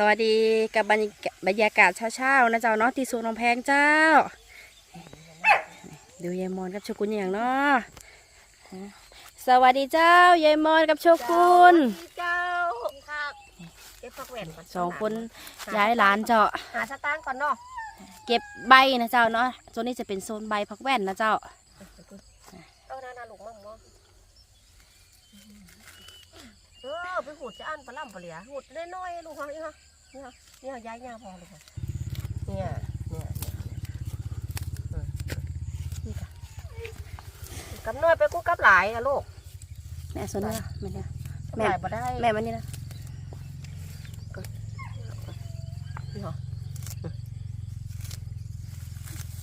สวัสดีกับบรรยากาศบรรยากาศเช้าๆนะเจ้าเนาะที่สวนนองแพงเจ้า ดูยายมอนกับโชกุนอย่างเนาะสวัสดีเจ้ายายมอนกับโชกุนเจ้าครับเก็บผักแหวนก่อนสองคนย้ายหลานเจ้าหาสตางค์ก่อนเนาะเก็บใบนะเจ้าเนาะโซนนี้จะเป็นโซนใบพักแว่นนะเจ้าเอาหน้าหน้าลูกมั่งมั่งเออไปหูดจะอันปลาล่ำปลาเหลียหูดน้อยๆลูกฮะนี่ฮะ นี่ฮะนี่ฮะย้ายยาพอเลยค่ะเนี่ยเนี่ยเนี่ยเออนี่ค่ะกับน้อยไปกูกับหลายนะลูกแม่โซนนี้นะแม่เนี่ยกับแม่หลายบ่ได้แม่มันนี่นะ นี่เหรอ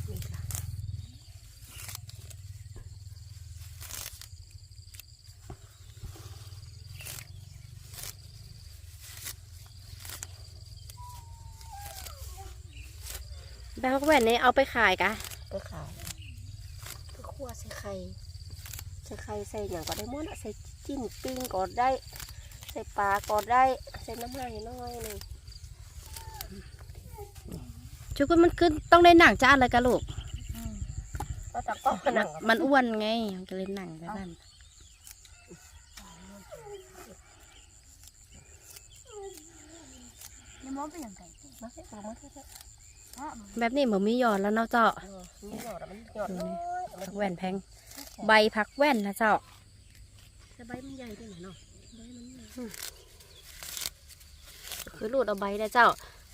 นี่ค่ะ ใบพักแว่นนี่เอาไปขายกะไปขายไปคั่วใส่ไข่ใส่ไข่ใส่อย่างก็ได้หมดอะใส่จิ้นปิ้งก็ได้ ใส่ปลาก็ได้ ใส่น้ำมันน้อยหนึ่งโชกุนมันคือต้องได้หนังจ้าเลยกะลูกก็ตะก้อหนังมันอ้วนไงมันก็เลยหนังไปบ้านนี่มองเป็นยังไงมาให้ผมมาให้ให้ แบบนี้มันมีหยอดแล้วเนาะเจ้าเออนี่หยอดอะมันหยอดน้อยพักแว่นแพง ใบพักแว่นนะเจ้าแต่ใบมันใหญ่ด้วยเนาะใบมันใหญ่คือรูดเอาใบได้เจ้า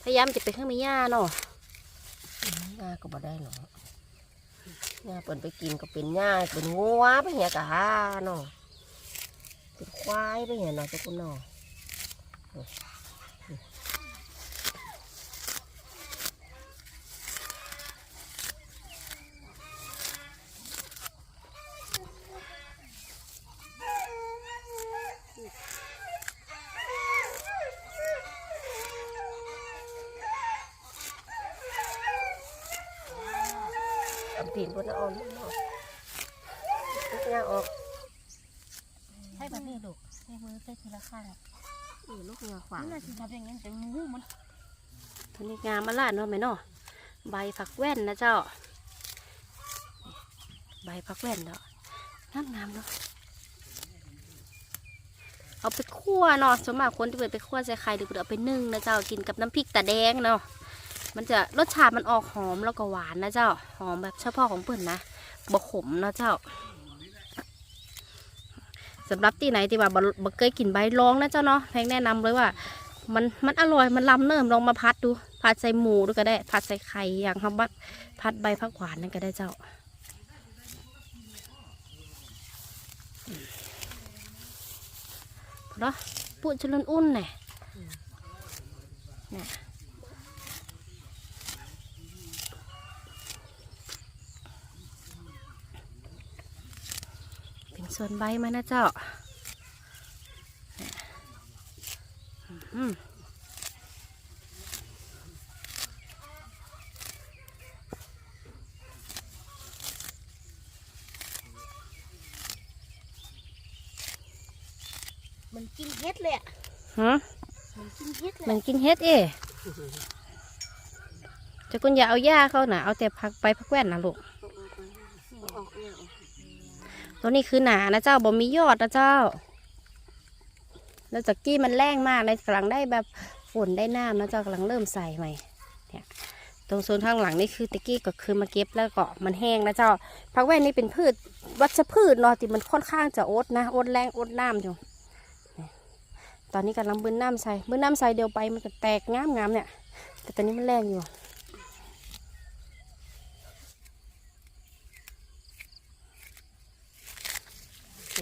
พยายามจะไปข้างมีหญ้าเนาะหญ้าก็บ่ได้หรอกหญ้าเปิ่นไปกินก็เป็นหญ้าเป็นงัวไปเหี่ยกะฮาเนาะเป็นควายไปเหี่ยเนาะเจ้าคุณเนาะ เอาตีนบนอ่อนเนาะลูกหญ้าออกให้แบบนี้ลูกให้มือใส่ทีละข้างนี่ลูกหญ้าขวางนี่น่าจะทำอย่างนั้นแต่งูมันทีนี้งามมาลาดเนาะแม่เนาะใบพักแว่นนะเจ้า ใบพักแว่นเนาะงามงามๆเนาะเอาไปคั่วเนาะสวนมากคนที่เปิดไปคั่วใส่ไข่หรือเปิดเอาไปนึ่งนะเจ้ากินกับน้ำพริกตาแดงเนาะ มันจะรสชาติมันออกหอมแล้วก็หวานนะเจ้า หอมแบบเฉพาะของเปิ่นนะบะขมนะเจ้าสำหรับที่ไหนที่ว่าบ่บ่เคยกินใบลองนะเจ้าเนาะแพงแนะนำเลยว่า มันมันอร่อยมันล้ำเนิ่มลองมาพัดดูพัดใส่หมูดูก็ได้ พัดใส่ไข่อย่างคำว่าพัดใบผักหวานนั่นก็ได้เจ้าพอเนาะปูชลุนอุ่นเนี่ยเนี่ยเป็น ส่วนใบมันนะเจ้าเนี่ยอืมมันกินเฮ็ดเลยอะฮะมันกินเฮ็ดเลยมันกินเฮ็ดเอ๋จะคุณอย่าเอาหญ้าเขานะเอาแต่พักไปพักแว่นนะลูกออกเนี่ย ตัวนี้คือหนานะเจ้าบ่มียอดนะเจ้า แล้วจากกี้มันแรงมากเลยกำลังได้แบบฝนได้น้ำนะเจ้ากำลังเริ่มใส่ใหม่เนี่ยตรงโซนข้างหลังนี่คือตะกี้ก็คือมาเก็บแล้วก็มันแห้งนะเจ้าพักแว่นนี่เป็นพืชวัชพืชเนาะที่มันค่อนข้างจะอดนะอดแรงอดน้ำอยู่ตอนนี้กำลังบืนน้ำใส่บืนน้ำใส่เดียวไปมันก็แตกงามงามเนี่ย แต่ตอนนี้มันแรงอยู่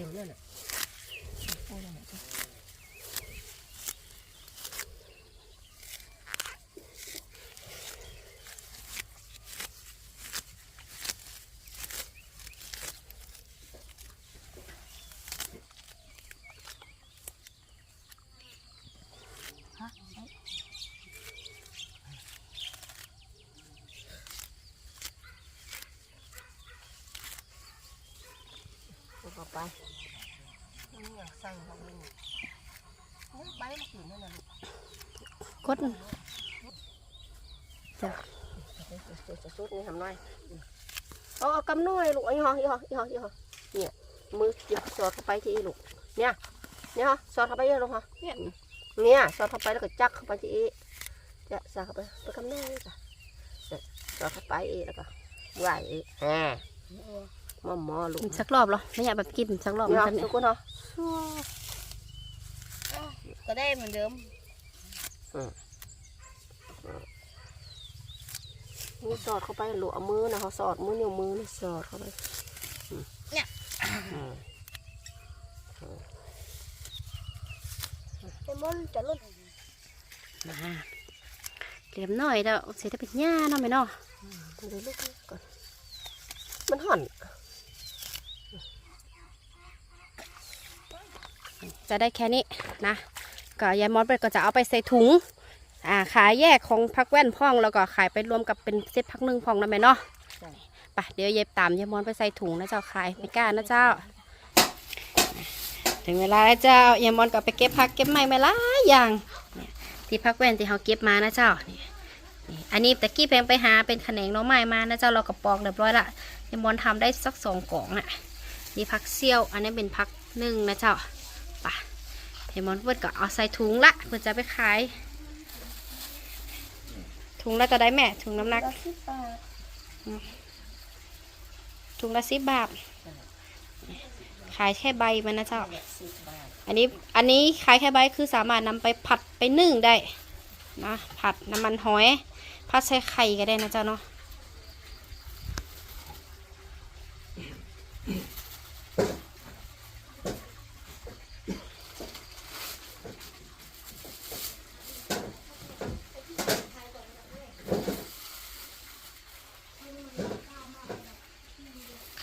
เต็ม เลยน่ะเอาไปนี่อยากใส่ของนี่นี่ใบมะกรูดนั่นน่ะลูกกดจ้ะจะสุดนี่ทำหน่อยเอาเอากำน้อยลูกเอาอีหออีหออีหออีหอเนี่ยมือหยับสอดเข้าไปที่อีลูกเนี่ยเนี่ยฮะสอดเข้าไปเยอะลงฮะเนี่ยเนี่ยสอดเข้าไปแล้วก็จักเข้าไปที่อีจะสอดเข้าไปไปกำน้อยจ้ะเนี่ยสอดเข้าไปอีแล้วก็ไหวอีแฮ่มอมอลูกสักรอบเหรอไม่อยากแบบกินสักรอบเนี่มันยจะเนี่ทุยกคนเนาะก็ได้เหมือนเดิมมือสอดเข้าไปหลวมือนะเขาสอดมือนิ้วมือนี่สอดเข้าไปเนี่ยอืมเลมอนจะลดมาเหลี่ยมหน่อยแล้วเสียแต่เป็นหญ้าเนาะไหมเนาะดูลูกนี่ก่อนมันห่อน จะได้แค่นี้นะก็ยายมอสไปก็จะเอาไปใส่ถุงอ่าขายแยกของพักแว่นพ่องแล้วก็ขายไปรวมกับเป็นเซตพักหนึ่งพ่องนะแม่เนาะไปเดี๋ยวเย็บตามยายมอนไปใส่ถุงนะเจ้าขายไม่กล้านะเจ้า ถึงเวลาแล้วเจ้ายายมอนก็ไปเก็บผักเก็บไม้มาหลายอย่างนี่ยที่พักแว่นที่เขาเก็บมานะเจ้านี่อันนี้ตะกี้แพงไปหาเป็นแขนงน้องไม้มานะเจ้าเราก็ปอกเรียบร้อยละยายมอนทำได้สักสองกล่องน่ะนี่พักเซี่ยว อันนี้เป็นพักหนึ่งนะเจ้า ไปยายมอนเพื่อนก็เอาใส่ถุงละเพื่อจะไปขาย ถุงละจะได้แม่ ถุงน้ำหนักถุงละสิบบาท ขายแค่ใบมันนะเจ้า อันนี้ อันนี้ขายแค่ใบคือสามารถนำไปผัดไปนึ่งได้นะ ผัดน้ำมันหอย ผัดใส่ไข่ก็ได้นะเจ้าเนาะ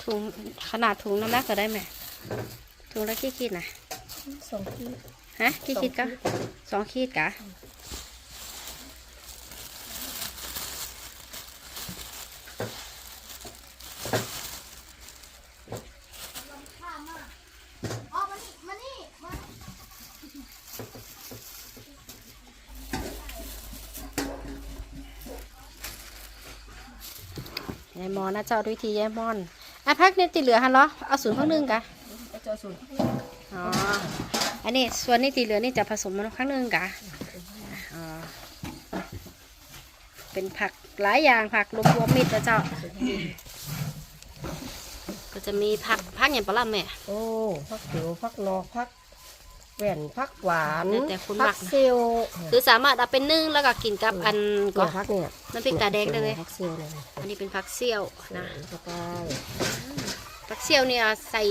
ถุงขนาดถุงน้ำหนักก็ได้ไหมถุงละกี่ขีดนะสองที่ฮะกี่ขีดกะสองขีดกะอ๋อมานี่มานี่มายายมอนนะเจ้าด้วยทียายมอน อะพักเนี่ยติเหลือฮะเหรอเอาศูนย์พักหนึ่งกะเจอศูนย์อ๋ออันนี้ส่วนนี้ติเหลือนี่จะผสมมันพักหนึ่งกะอ๋อเป็นผักหลายอย่างผักรวมๆมิตรนะเจ้า ก็จะมีผักผักอย่างปลาล่ะแม่โอ้พักเขียวพักนอกพัก แหวนพักหวานแล้วแต่คนพัมักกนะ เซลล์คือสามารถเอาไปนึ่งแล้วก็กินกับอันก็ เนี่ยพักเนี่ยน้ำพริกตาแดงได้เลยพักเซลล์เลยอันนี้เป็นผักเซี่ยวนะเข้าไป ผักเซี่ยวเนี่ยใส่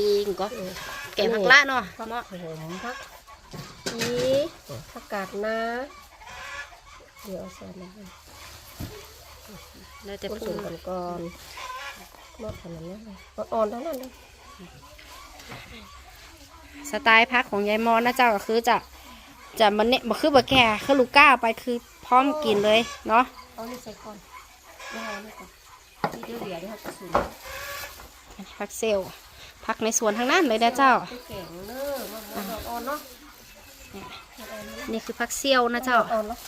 ก็แกงผักละเนาะพักเหมาะหอมพักชีพักกาดนาเดี๋ยวเอาใส่มาให้แล้วแต่ผปสรุมงกันก่อนหมดขนาดนี้เลยอ่อนๆเท่านั้นเลย สไตล์พักของยายมอนนะเจ้าก็คือจะจะมันเนี่ยมันคือบะแก่คือลูกก้าไปคือพร้อมกินเลยเนาะเอานี่ใส่ก่อนไม่เอานี่ก่อนนี่เดี๋ยวเดี๋ยวเดี๋ยวจะสูงผักเซลผักในสวนทั้งนั้นเลยนะเจ้าไปแกงเนอะมันอ่อนๆเนาะนี่คือผักเซี่ยวนะเจ้าอ่อนๆเนาะ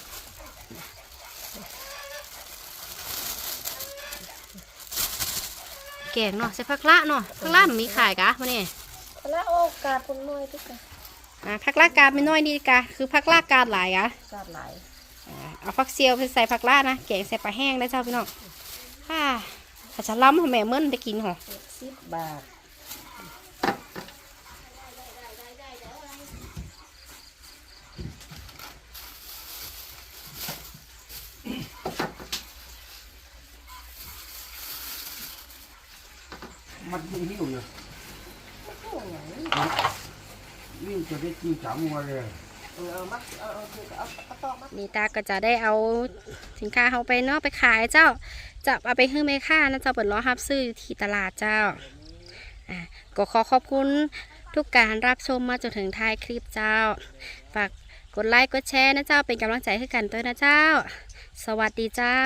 แกงเนาะใส่ผักละเนาะผักละมันมีขายกะมาเนี่ยแล้วโอกาสปนน้อยทุกคนอ่าผักละกาดไม่น้อยดีกะคือผักละกาดหลายกะกาดหลายอ่าเอาผักเซียวไปใส่ผักละนะแกงใส่ปลาแห้งนะเจ้าพี่น้องค่ะอาจจะล้ำของแม่เมื่อนได้กินหรอสิบบาทมันไม่หิวเลยยิ่งจะ ได้กินสามวันเลยเออเอามาเอาเอาเอาเอาตอกมานี่ตาก็จะได้เอาสินค้าเขาไปเนาะไปขายเจ้า จะเอาไปให้แม่ค้านะเจ้าเปิดล้อฮับซื้ออยู่ที่ตลาดเจ้าอะก็ขอขอบคุณทุกการรับชมมาจนถึงท้ายคลิปเจ้า ฝากกดไลค์กดแชร์นะเจ้าเป็นกำลังใจให้กันด้วยนะเจ้า สวัสดีเจ้า